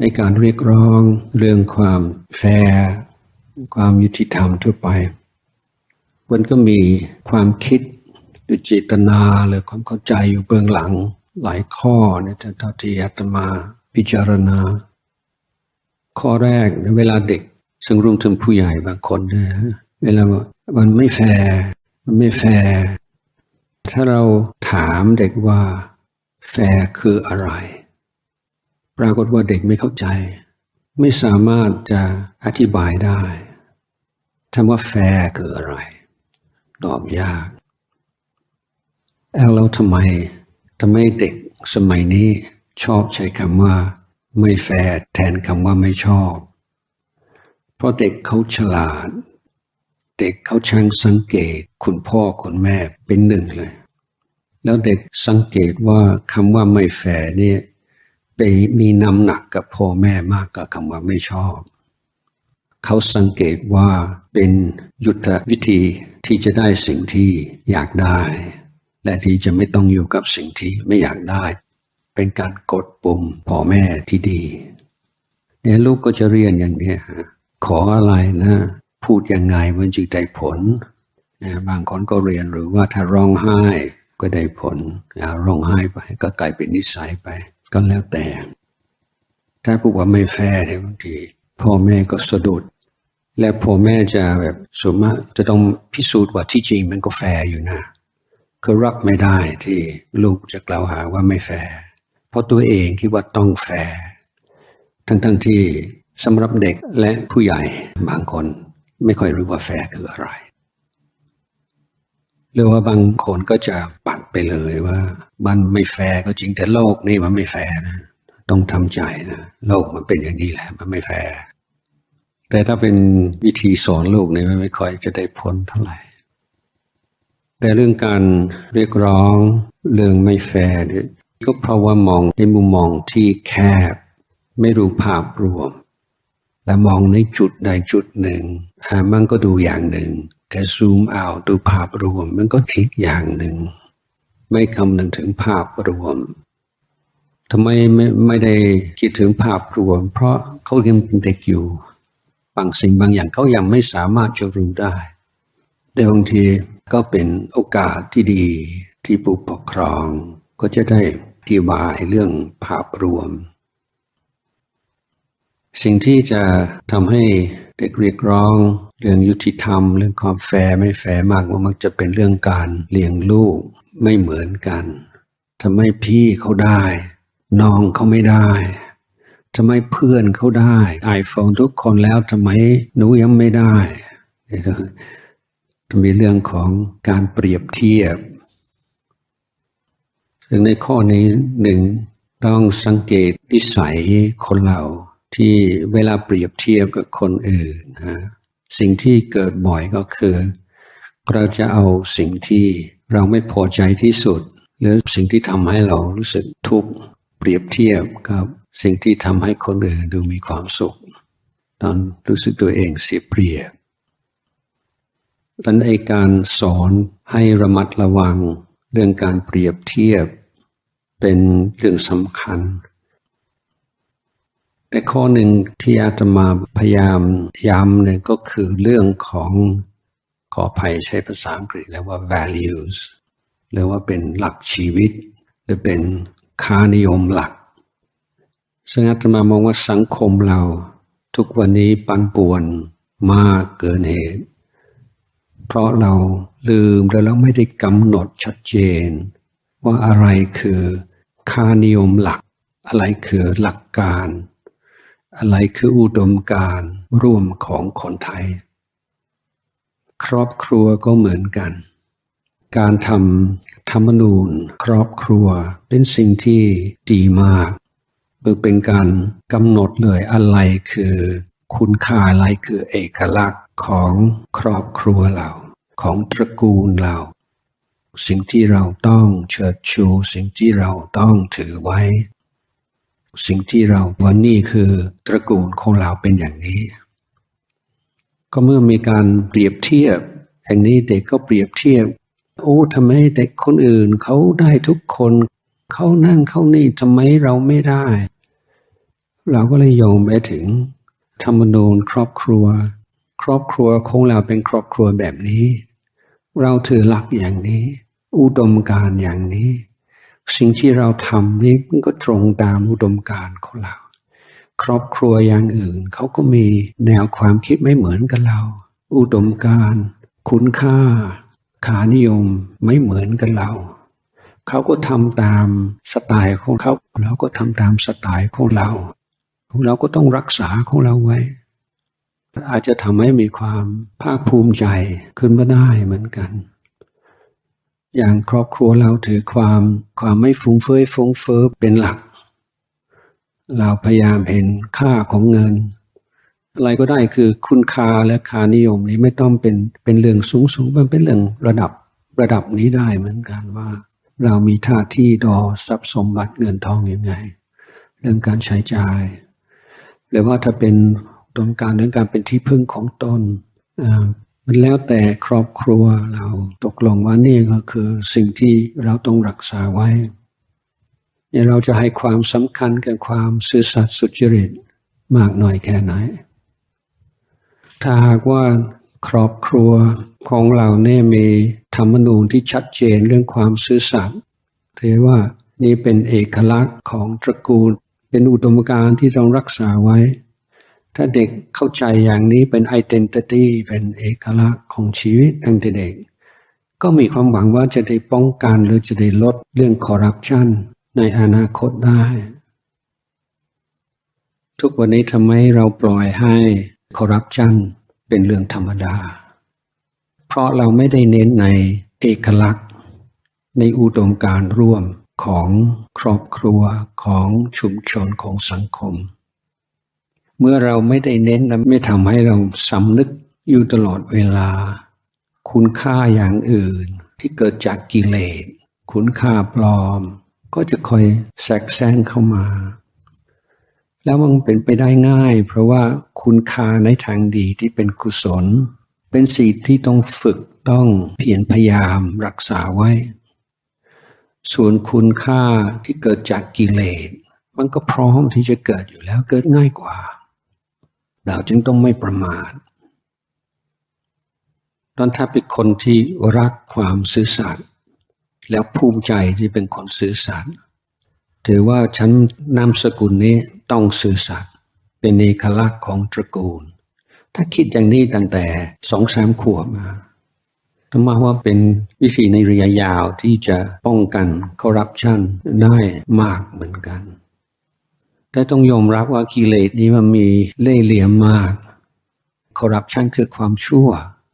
ในการเรียกร้องเรื่องความแฟร์ความยุติธรรมทั่วไป มันก็มีความคิดหรือเจตนาหรือความเข้าใจอยู่เบื้องหลังหลายข้อเนี่ยเท่าที่อาตมาพิจารณา ข้อแรกในเวลาเด็กซึ่งรวมถึงผู้ใหญ่บางคนเนี่ยเวลาว่ามันไม่แฟร์มันไม่แฟร์ถ้าเราถามเด็กว่า แฟร์คืออะไร ปรากฏว่าเด็กไม่เข้าใจ ไม่สามารถจะอธิบายได้คำว่าแฟร์คืออะไร ตอบยากแล้วทำไมทำไมเด็กสมัยนี้ชอบใช้คำว่า ไม่แฟร์แทนคำว่าไม่ชอบ เพราะเด็กเขาฉลาด เด็กเขาช่างสังเกตคุณพ่อคุณแม่เป็นหนึ่งเลย แล้วเด็กสังเกตว่าคำว่าไม่แฟร์เนี่ย ไปมีน้ำหนักกับพ่อแม่มากกว่าคำว่าไม่ชอบ เขาสังเกตว่าเป็นยุทธวิธีที่จะได้สิ่งที่อยากได้ และที่จะไม่ต้องอยู่กับสิ่งที่ไม่อยากได้ เป็นการกดปุ่มพ่อแม่ที่ดีเนี่ยลูกก็จะเรียนอย่างนี้ฮะขออะไรนะ พูดยังไงมันจึงได้ผลนะบางคนก็เรียนหรือว่าถ้าร้องไห้ก็ได้ผลนะร้องไห้ไปก็กลายเป็นนิสัยไป ก็แล้วแต่ ถ้าพูดว่าไม่แฟร์เนี่ยบางทีพ่อแม่ก็สะดุด และพ่อแม่จะแบบส่วนมากจะต้องพิสูจน์ว่าที่จริงมันก็แฟร์อยู่นะคือรับไม่ได้ที่ลูกจะกล่าวหาว่าไม่แฟร์เพราะตัวเองคิดว่าต้องแฟร์ทั้งๆทที่สำหรับเด็กและผู้ใหญ่บางคนไม่ค่อยรู้ว่าแฟร์คืออะไรหรือว่าบางคนก็จะปัด ไปเลยว่ามันไม่แฟร์ก็จริงแต่โลกนี่มันไม่แฟร์นะต้องทำใจนะโลกมันเป็นอย่างนี้แหละ มันไม่แฟร์แต่ถ้าเป็นวิธีสอนลูกนี่มันไม่ค่อยจะได้ผลเท่าไหร่ แต่เรื่องการเรียกร้องเรื่องไม่แฟร์นี่ก็เพราะว่ามองในมุมมองที่แคบ ไม่รู้ภาพรวม และมองในจุดใดจุดหนึ่งมันก็ดูอย่างหนึ่ง แต่ซูมเอาดูภาพรวมมันก็อีกอย่างหนึ่ง ไม่คำนึงถึงภาพรวมทำไมไม่ไม่ได้คิดถึงภาพรวม เพราะเขายังเป็นเด็กอยู่บางสิ่งบางอย่างเขายังไม่สามารถจะรู้ได้แต่บางทีก็เป็นโอกาสที่ดีที่ผู้ปกครอง ก็จะได้อธิบายเรื่องภาพรวม สิ่งที่จะทำให้เด็กเรียกร้อง เรื่องยุติธรรม เรื่องความแฟร์ไม่แฟร์มากว่ามักจะเป็นเรื่องการเลี้ยงลูก ไม่เหมือนกันทำไมพี่เขาได้น้องเขาไม่ได้ทำไมเพื่อนเขาได้ iPhone ทุกคนแล้วทำไมหนูยังไม่ได้จะมีเรื่องของการเปรียบเทียบ ซึ่งในข้อนี้หนึ่งต้องสังเกตนิสัยคนเราที่เวลาเปรียบเทียบกับคนอื่นนะสิ่งที่เกิดบ่อยก็คือ เราจะเอาสิ่งที่ เราไม่พอใจที่สุด หรือสิ่งที่ทำให้เรารู้สึกทุกข์เปรียบเทียบกับสิ่งที่ทำให้คนอื่นดูมีความสุข ตอนรู้สึกตัวเองเสียเปรียบดังนั้นการสอนให้ระมัดระวังเรื่องการเปรียบเทียบ เป็นเรื่องสำคัญ แต่ข้อหนึ่งที่อาตมาพยายามย้ำเนี่ยก็คือเรื่องของ ขออภัยใช้ภาษาอังกฤษแล้วว่า values หรือว่าเป็นหลักชีวิต หรือเป็นค่านิยมหลัก ซึ่งอาตมามองว่าสังคมเราทุกวันนี้ปันป่วนมากเกินเหตุ เพราะเราลืมแล้วเราไม่ได้กำหนดชัดเจน ว่าอะไรคือค่านิยมหลัก อะไรคือหลักการ อะไรคืออุดมการร่วมของคนไทย ครอบครัวก็เหมือนกัน การทำธรรมนูญ ครอบครัวเป็นสิ่งที่ดีมากเพื่อเป็นการกำหนดเลยอะไรคือ คุณค่าอะไรคือเอกลักษณ์ของครอบครัวเรา ของตระกูลเรา สิ่งที่เราต้องเชิดชู สิ่งที่เราต้องถือไว้ สิ่งที่เราวันนี้คือตระกูลของเราเป็นอย่างนี้ ก็เมื่อมีการเปรียบเทียบอย่างนี้เด็กก็เปรียบเทียบ โอ้ทำไมเด็กคนอื่นเขาได้ทุกคน เขานั่งเขานี่ทำไมเราไม่ได้ เราก็เลยโยงไปถึง ธรรมนูญครอบครัว ครอบครัวของเราเป็นครอบครัวแบบนี้ เราถือหลักอย่างนี้ อุดมการอย่างนี้ สิ่งที่เราทำนี่มันก็ตรงตามอุดมการของเรา ครอบครัวอย่างอื่น เขาก็มีแนวความคิดไม่เหมือนกับเรา อุดมการคุณค่าขานิยมไม่เหมือนกับเรา เขาก็ทำตามสไตล์ของเขา เราก็ทำตามสไตล์ของเรา เราก็ต้องรักษาของเราไว้ อาจจะทำให้มีความภาคภูมิใจขึ้นมาได้เหมือนกัน อย่างครอบครัวเราถือความความไม่ฟุ้งเฟ้ยฟุ้งเฟ้อเป็นหลัก เราพยายามเห็นค่าของเงิน อะไรก็ได้คือคุณค่าและค่านิยมนี้ไม่ต้องเป็นเป็นเรื่องสูงสูงมันเป็นเรื่องระดับระดับนี้ได้เหมือนกันว่า เรามีท่าที่ดอทรัพย์สมบัติเงินทองยังไง เรื่องการใช้จ่าย หรือว่าถ้าเป็นต้นการเรื่องการเป็นที่พึ่งของตนอ่ามันแล้วแต่ครอบครัวเราตกลงว่านี่ก็คือสิ่งที่เราต้องรักษาไว้ เนี่ยเราจะให้ความสำคัญกับความซื่อสัตย์สุจริตมากน้อยแค่ไหน ถ้าหากว่าครอบครัวของเราเนี่ยมีธรรมนูญที่ชัดเจนเรื่องความซื่อสัตย์ถือว่านี่เป็นเอกลักษณ์ของตระกูล เป็นอุดมการณ์ที่ต้องรักษาไว้ ถ้าเด็กเข้าใจอย่างนี้เป็น identity เป็นเอกลักษณ์ของชีวิตตั้งแต่เด็ก ก็มีความหวังว่าจะได้ป้องกันหรือจะได้ลดเรื่องคอร์รัปชัน ในอนาคตได้ ทุกวันนี้ทำไมเราปล่อยให้คอร์รัปชันเป็นเรื่องธรรมดา เพราะเราไม่ได้เน้นในเอกลักษณ์ ในอุดมการร่วมของครอบครัวของชุมชนของสังคม เมื่อเราไม่ได้เน้นและไม่ทำให้เราสำนึกอยู่ตลอดเวลา คุณค่าอย่างอื่นที่เกิดจากกิเลสคุณค่าปลอม ก็จะคอยแทรกแซงเข้ามา แล้วมันเป็นไปได้ง่าย เพราะว่าคุณค่าในทางดีที่เป็นกุศล เป็นสิ่งที่ต้องฝึกต้องเพียรพยายามรักษาไว้ ส่วนคุณค่าที่เกิดจากกิเลสมันก็พร้อมที่จะเกิดอยู่แล้วเกิดง่ายกว่า เราจึงต้องไม่ประมาทตอนถ้าเป็นคนที่รักความซื่อสัตย์ แล้วภูมิใจที่เป็นคนซื่อสัตย์ถือว่าฉันนามสกุลนี้ต้องซื่อสัตย์เป็นเอกลักษณ์ของตระกูล ถ้าคิดอย่างนี้ตั้งแต่สองสามขวบมาธรรมาว่าเป็นวิธีในระยะยาวที่จะป้องกันคอร์รัปชันได้มากเหมือนกัน แต่ต้องยอมรับว่ากิเลสนี้มันมีเล่ห์เหลี่ยมมากคอร์รัปชันคือความชั่ว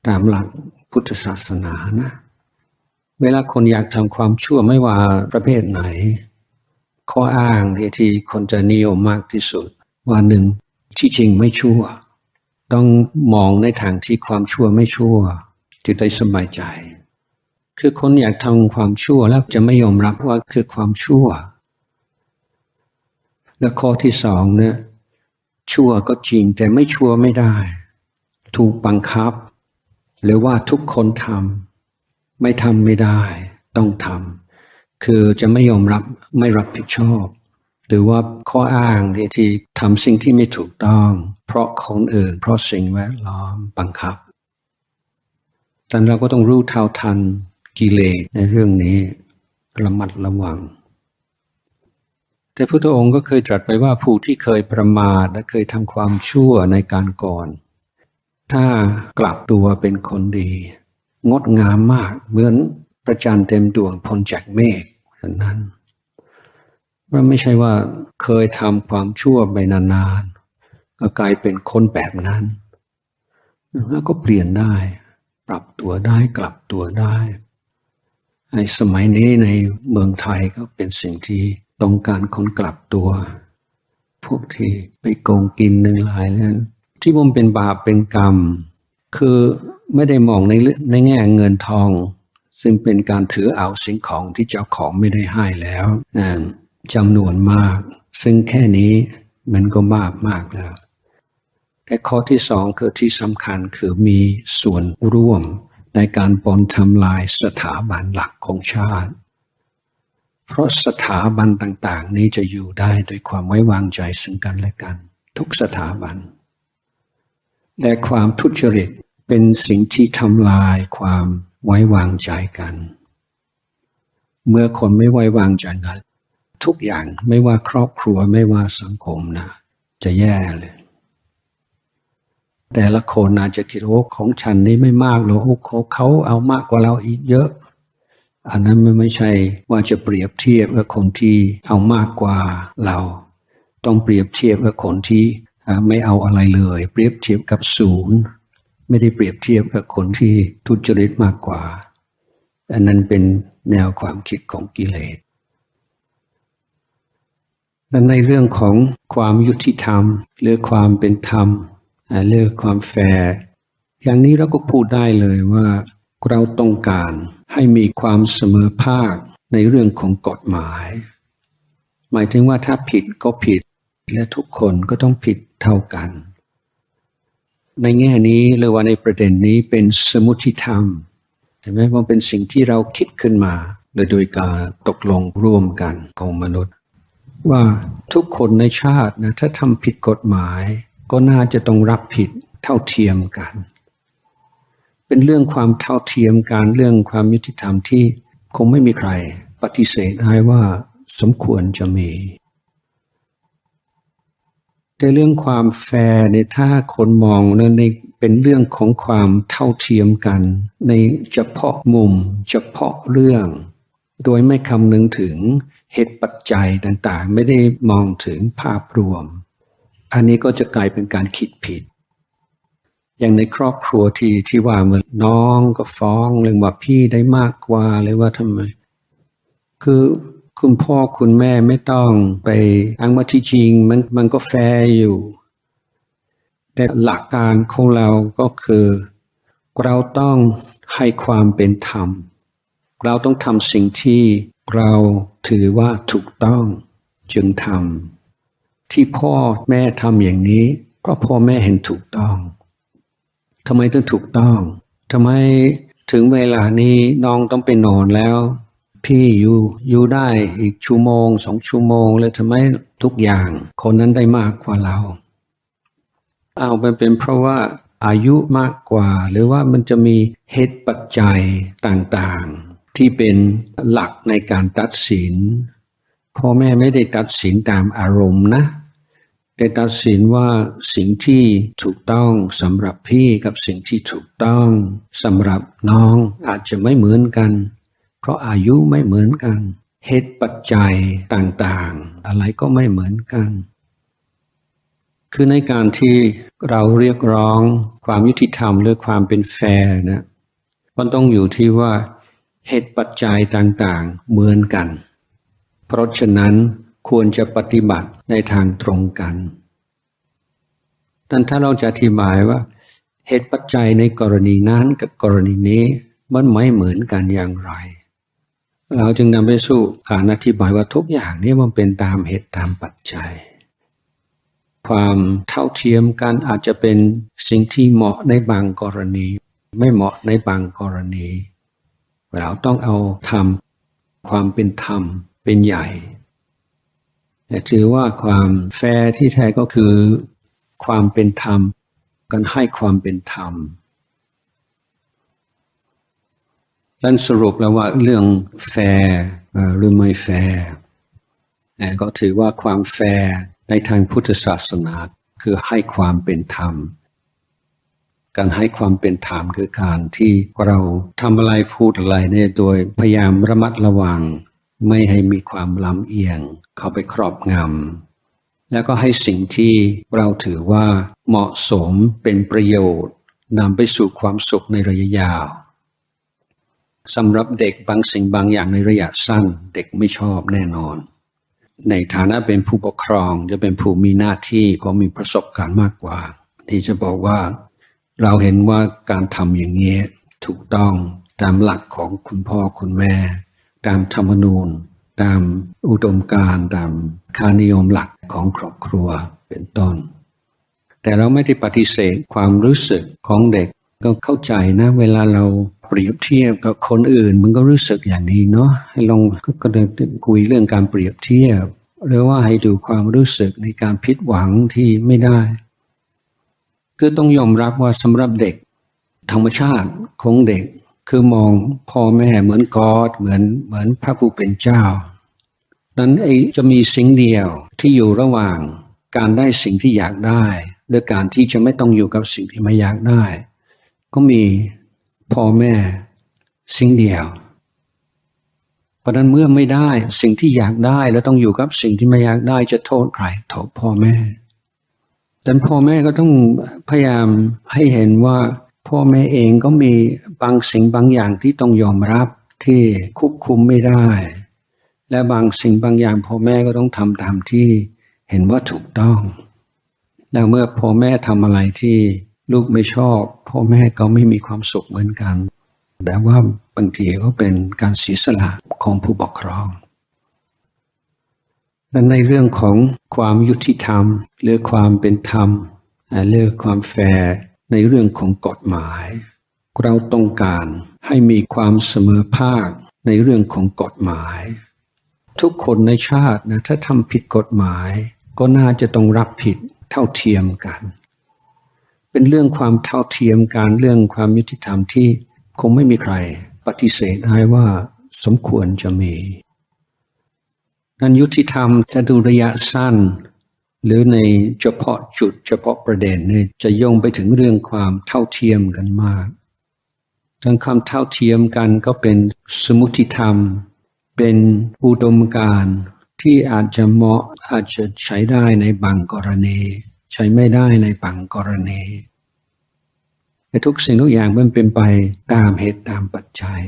ตามหลักพุทธศาสนานะ เวลาคนอยากทำความชั่วไม่ว่าประเภทไหน ข้ออ้างที่ที่คนจะนิยมมากที่สุด ว่าหนึ่งที่จริงไม่ชั่ว ต้องมองในทางที่ความชั่วไม่ชั่วจะได้สบายใจ คือคนอยากทำความชั่วแล้วจะไม่ยอมรับว่าคือความชั่ว และข้อที่สองเนี่ยชั่วก็จริงแต่ไม่ชั่วไม่ได้ ถูกบังคับ หรือว่าทุกคนทำ ไม่ทำไม่ได้ต้องทำคือจะไม่ยอมรับไม่รับผิดชอบ หรือว่าข้ออ้างที่ที่ทำสิ่งที่ไม่ถูกต้อง เพราะคนอื่น เพราะสิ่งแวดล้อมบังคับแต่เราก็ต้องรู้เท่าทันกิเลสในเรื่องนี้ระมัดระวัง แต่พระพุทธองค์ก็เคยตรัสไปว่าผู้ที่เคยประมาทและเคยทำความชั่วในการก่อน ถ้ากลับตัวเป็นคนดี งดงามมาก เหมือนพระจันทร์เต็มดวงพ้นจากเมฆฉะนั้นมันไม่ใช่ว่าเคยทำความชั่วไปนานๆก็กลายเป็นคนแบบนั้น แล้วก็เปลี่ยนได้ ปรับตัวได้กลับตัวได้ในสมัยนี้ในเมืองไทยก็เป็นสิ่งที่ต้องการคนกลับตัว พวกที่ไปโกงกินหนึ่งหลายแล้วที่มันเป็นบาปเป็นกรรม คือไม่ได้มองในในแง่เงินทอง ซึ่งเป็นการถือเอาสิ่งของที่เจ้าของไม่ได้ให้แล้วจำนวนมาก ซึ่งแค่นี้มันก็บาปมากแล้ว แต่ข้อที่สองคือที่สำคัญคือมีส่วนร่วมในการปนทำลายสถาบันหลักของชาติ เพราะสถาบันต่าง ๆ นี้จะอยู่ได้โดยความไว้วางใจซึ่งกันและกัน ทุกสถาบัน และความทุจริตเป็นสิ่งที่ทำลายความไว้วางใจกัน เมื่อคนไม่ไว้วางใจกันทุกอย่างไม่ว่าครอบครัวไม่ว่าสังคมนะ จะแย่เลย แต่ละคนอาจจะคิดว่าของฉันนี่ไม่มากหรอกเขาเขาเอามากกว่าเราอีกเยอะ อันนั้นมันไม่ใช่ว่าจะเปรียบเทียบกับคนที่เอามากกว่าเรา ต้องเปรียบเทียบกับคนที่ ไม่เอาอะไรเลย เปรียบเทียบกับศูนย์ ไม่ได้เปรียบเทียบกับคนที่ทุจริตมากกว่า อันนั้นเป็นแนวความคิดของกิเลสและในเรื่องของความยุติธรรมหรือความเป็นธรรมเรื่องความแฟร์อย่างนี้เราก็พูดได้เลยว่าเราต้องการให้มีความเสมอภาคในเรื่องของกฎหมาย หมายถึงว่าถ้าผิดก็ผิด และทุกคนก็ต้องผิด เท่ากัน ในแง่นี้หรือว่าในประเด็นนี้เป็นสมุติธรรมใช่ไหมว่าเป็นสิ่งที่เราคิดขึ้นมาโดยการตกลงร่วมกันของมนุษย์ ว่าทุกคนในชาตินะถ้าทำผิดกฎหมาย ก็น่าจะต้องรับผิดเท่าเทียมกัน เป็นเรื่องความเท่าเทียมกันเรื่องความยุติธรรมที่คงไม่มีใครปฏิเสธได้ว่าสมควรจะมี แต่เรื่องความแฟร์เนี่ยถ้าคนมองเนี่ยในเป็นเรื่องของความเท่าเทียมกัน ในเฉพาะมุม เฉพาะเรื่อง โดยไม่คำนึงถึงเหตุปัจจัยต่างๆ ไม่ได้มองถึงภาพรวม อันนี้ก็จะกลายเป็นการคิดผิด อย่างในครอบครัวที่ที่ว่าเมื่อน้องก็ฟ้องเรื่องว่าพี่ได้มากกว่าเลยว่าทำไม คือ คุณพ่อคุณแม่ไม่ต้องไปอ้างว่าที่จริงมันมันก็แฟร์อยู่ แต่หลักการของเราก็คือ เราต้องให้ความเป็นธรรม เราต้องทำสิ่งที่เราถือว่าถูกต้องจึงทำที่พ่อแม่ทำอย่างนี้ เพราะพ่อแม่เห็นถูกต้องทำไมถึงถูกต้องทำไมถึงเวลานี้น้องต้องไปนอนแล้ว พี่อยู่อยู่ได้อีกชั่วโมงสองชั่วโมงเลยทำไมทุกอย่าง คนนั้นได้มากกว่าเรา เอาไปเป็นเพราะว่าอายุมากกว่า หรือว่ามันจะมีเหตุปัจจัยต่างๆ ที่เป็นหลักในการตัดสินพ่อแม่ไม่ได้ตัดสินตามอารมณ์นะแต่ตัดสินว่าสิ่งที่ถูกต้องสำหรับพี่กับสิ่งที่ถูกต้องสำหรับน้องอาจจะไม่เหมือนกัน เพราะอายุไม่เหมือนกัน เหตุปัจจัยต่างๆ อะไรก็ไม่เหมือนกัน คือในการที่เราเรียกร้องความยุติธรรมหรือความเป็นแฟร์นะมันต้องอยู่ที่ว่าเหตุปัจจัยต่างๆ เหมือนกัน เพราะฉะนั้นควรจะปฏิบัติในทางตรงกันดังถ้าเราจะอธิบายว่า เหตุปัจจัยในกรณีนั้นกับกรณีนี้มันไม่เหมือนกันอย่างไร เราจึงนำไปสู่การอธิบายว่าทุกอย่างนี้มันเป็นตามเหตุตามปัจจัย ความเท่าเทียมกันอาจจะเป็นสิ่งที่เหมาะในบางกรณี ไม่เหมาะในบางกรณี เราต้องเอาธรรมความเป็นธรรมเป็นใหญ่แต่ถือว่าความแฟร์ที่แท้ก็คือ ความเป็นธรรมกันให้ความเป็นธรรม ดันสรุปแล้วว่าเรื่องแฟร์หรือไม่แฟร์ก็ถือว่าความแฟร์ในทางพุทธศาสนาคือให้ความเป็นธรรม การให้ความเป็นธรรมคือการที่เราทำอะไรพูดอะไรเนี่ยโดยพยายามระมัดระวัง ไม่ให้มีความลำเอียง เข้าไปครอบงำแล้วก็ให้สิ่งที่เราถือว่าเหมาะสมเป็นประโยชน์นำไปสู่ความสุขในระยะยาว สำหรับเด็กบางสิ่งบางอย่างในระยะสั้นเด็กไม่ชอบแน่นอน ในฐานะเป็นผู้ปกครองจะเป็นผู้มีหน้าที่เพราะมีประสบการณ์มากกว่า ที่จะบอกว่า เราเห็นว่าการทำอย่างนี้ถูกต้องตามหลักของคุณพ่อคุณแม่ ตามธรรมนูญ ตามอุดมการณ์ตามค่านิยมหลักของครอบครัวเป็นต้น แต่เราไม่ได้ปฏิเสธความรู้สึกของเด็กก็เข้าใจนะ เวลาเรา เปรียบเทียบกับคนอื่น มันก็รู้สึกอย่างนี้เนาะให้ลองก็เดินคุยเรื่องการเปรียบเทียบ หรือว่าให้ดูความรู้สึกในการผิดหวังที่ไม่ได้ คือต้องยอมรับว่าสำหรับเด็ก ธรรมชาติของเด็ก คือมองพ่อแม่เหมือนกอดเหมือนเหมือนพระผู้เป็นเจ้านั้นไอ้จะมีสิ่งเดียวที่อยู่ระหว่างการได้สิ่งที่อยากได้ หรือการที่จะไม่ต้องอยู่กับสิ่งที่ไม่อยากได้ ก็มี พ่อแม่ สิ่งเดียว เพราะนั้นเมื่อไม่ได้สิ่งที่อยากได้แล้วต้องอยู่กับสิ่งที่ไม่อยากได้จะโทษใครโทษพ่อแม่ดังนั้นพ่อแม่ก็ต้องพยายามให้เห็นว่า พ่อแม่เองก็มีบางสิ่งบางอย่างที่ต้องยอมรับที่ควบคุมไม่ได้ และบางสิ่งบางอย่างพ่อแม่ก็ต้องทำตามที่เห็นว่าถูกต้อง แล้วเมื่อพ่อแม่ทำอะไรที่ ลูกไม่ชอบพ่อแม่ก็ไม่มีความสุขเหมือนกัน แต่ว่าบางทีก็เป็นการเสียสละของผู้ปกครองและในเรื่องของความยุติธรรมหรือความเป็นธรรมเรื่องความแฟร์ในเรื่องของกฎหมาย เราต้องการให้มีความเสมอภาคในเรื่องของกฎหมาย ทุกคนในชาตินะถ้าทำผิดกฎหมาย ก็น่าจะต้องรับผิดเท่าเทียมกัน เป็นเรื่องความเท่าเทียมกันเรื่องความยุติธรรมที่คงไม่มีใครปฏิเสธได้ว่าสมควรจะมีนั้นยุติธรรมจะดูระยะสั้น หรือในเฉพาะจุดเฉพาะประเด็นเนี่ยจะโยงไปถึงเรื่องความเท่าเทียมกันมากทั้งความเท่าเทียมกันก็เป็นสมุติธรรม เป็นอุดมการที่อาจจะเหมาะอาจจะใช้ได้ในบางกรณี ใช้ไม่ได้ในบางกรณีแต่ทุกสิ่งทุกอย่างมันเป็นไปตามเหตุตามปัจจัย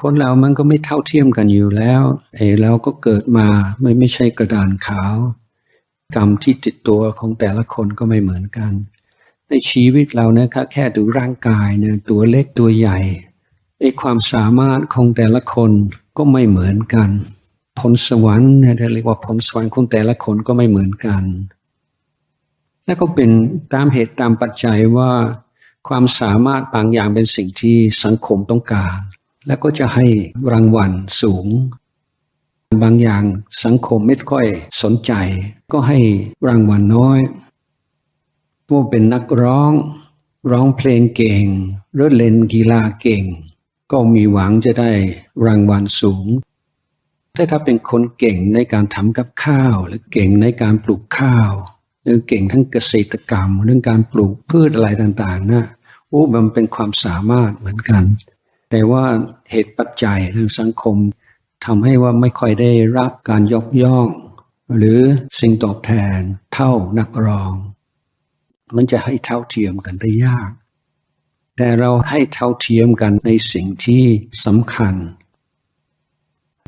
คนเรามันก็ไม่เท่าเทียมกันอยู่แล้วเออเราก็เกิดมาไม่ไม่ใช่กระดานขาว กรรมที่ติดตัวของแต่ละคนก็ไม่เหมือนกัน ในชีวิตเราเนี่ยแค่ดูร่างกายเนี่ยตัวเล็กตัวใหญ่ไอ้ความสามารถของแต่ละคนก็ไม่เหมือนกัน ผลสวรรค์เนี่เรียกว่าผลสวรรค์ของแต่ละคนก็ไม่เหมือนกัน และก็เป็นตามเหตุตามปัจจัยว่า ความสามารถบางอย่างเป็นสิ่งที่สังคมต้องการ และก็จะให้รางวัลสูง บางอย่างสังคมไม่ค่อยสนใจ ก็ให้รางวัลน้อยว่าเป็นนักร้อง ร้องเพลงเก่งหรือเล่นกีฬาเก่ง ก็มีหวังจะได้รางวัลสูง แต่ถ้าเป็นคนเก่งในการทำกับข้าว หรือเก่งในการปลูกข้าว หรือเก่งทั้งเกษตรกรรม เรื่องการปลูกพืชอะไรต่างๆนะโอ้มันเป็นความสามารถเหมือนกัน แต่ว่าเหตุปัจจัยทางสังคมทำให้ว่าไม่ค่อยได้รับการยกย่อง หรือสิ่งตอบแทนเท่านักร้อง มันจะให้เท่าเทียมกันได้ยาก แต่เราให้เท่าเทียมกันในสิ่งที่สำคัญ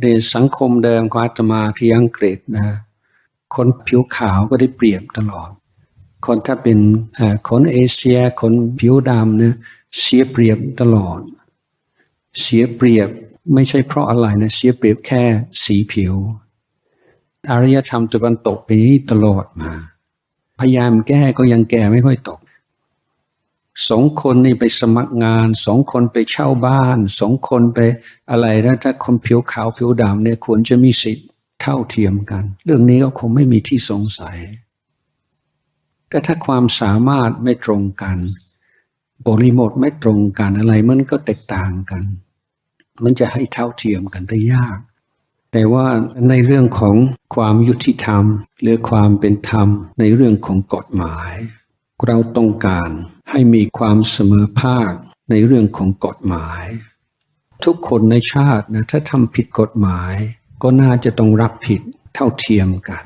ในสังคมเดิมของอาตมาที่อังกฤษนะคนผิวขาวก็ได้เปรียบตลอด คนถ้าเป็นคนเอเชีย คนผิวดำเนี่ยเสียเปรียบตลอด เสียเปรียบไม่ใช่เพราะอะไรนะเสียเปรียบแค่สีผิว อารยธรรมตะวันตกไปนี้ตลอดมา พยายามแก้ก็ยังแก้ไม่ค่อยตก สองคนนี่ไปสมัครงานสองคนไปเช่าบ้านสองคนไปอะไรแล้วถ้าคนผิวขาวผิวดำเนี่ยควรจะมีสิทธิ์เท่าเทียมกัน เรื่องนี้ก็คงไม่มีที่สงสัย แต่ถ้าความสามารถไม่ตรงกัน บริบทไม่ตรงกันอะไรมันก็แตกต่างกัน มันจะให้เท่าเทียมกันได้ยาก แต่ว่าในเรื่องของความยุติธรรม หรือความเป็นธรรมในเรื่องของกฎหมาย เราต้องการให้มีความเสมอภาคในเรื่องของกฎหมาย ทุกคนในชาตินะถ้าทำผิดกฎหมาย ก็น่าจะต้องรับผิดเท่าเทียมกัน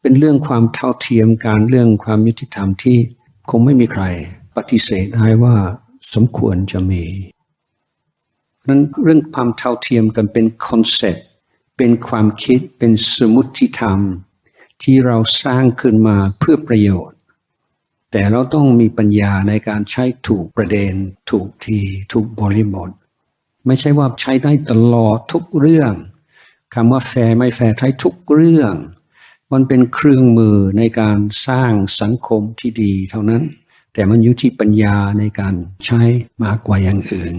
เป็นเรื่องความเท่าเทียมการเรื่องความยุติธรรมที่คงไม่มีใครปฏิเสธได้ว่าสมควรจะมีนั้นเรื่องความเท่าเทียมกันเป็นคอนเซ็ปต์เป็นความคิดเป็นสมมติธรรม ที่เราสร้างขึ้นมาเพื่อประโยชน์ แต่เราต้องมีปัญญาในการใช้ถูกประเด็น ถูกที ถูกบริบท ไม่ใช่ว่าใช้ได้ตลอดทุกเรื่องคำว่าแฟร์ไม่แฟร์ใช้ทุกเรื่อง มันเป็นเครื่องมือในการสร้างสังคมที่ดีเท่านั้น แต่มันอยู่ที่ปัญญาในการใช้มากกว่าอย่างอื่น